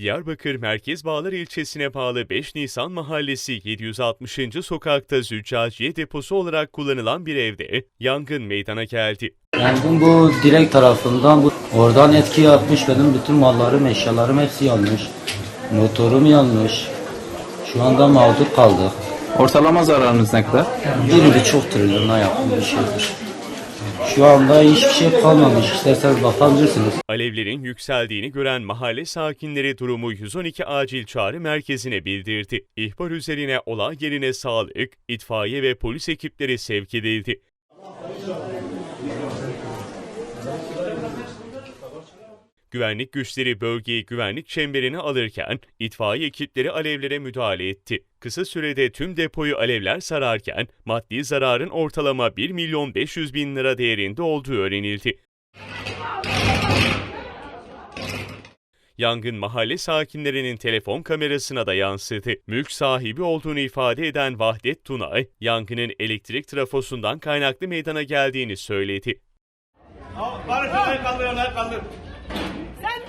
Diyarbakır Merkez Bağlar ilçesine bağlı 5 Nisan Mahallesi 760. sokakta züccaciye deposu olarak kullanılan bir evde yangın meydana geldi. Yangın bu direk tarafından bu oradan etki yapmış benim bütün mallarım eşyalarım hepsi yanmış. Motorum yanmış. Şu anda mağdur kaldık. Ortalama zararınız ne kadar? Bir buçuk trilyona yakın bir şeydir. Şu anda hiçbir şey kalmamış. İsterseniz bakabilirsiniz. Alevlerin yükseldiğini gören mahalle sakinleri durumu 112 acil çağrı merkezine bildirdi. İhbar üzerine olay yerine sağlık, itfaiye ve polis ekipleri sevk edildi. Güvenlik güçleri bölgeyi güvenlik çemberine alırken itfaiye ekipleri alevlere müdahale etti. Kısa sürede tüm depoyu alevler sararken maddi zararın ortalama 1 milyon 500 bin lira değerinde olduğu öğrenildi. Yangın mahalle sakinlerinin telefon kamerasına da yansıdı. Mülk sahibi olduğunu ifade eden Vahdet Tunay, yangının elektrik trafosundan kaynaklı meydana geldiğini söyledi. Barış kaldır, kaldır. Sen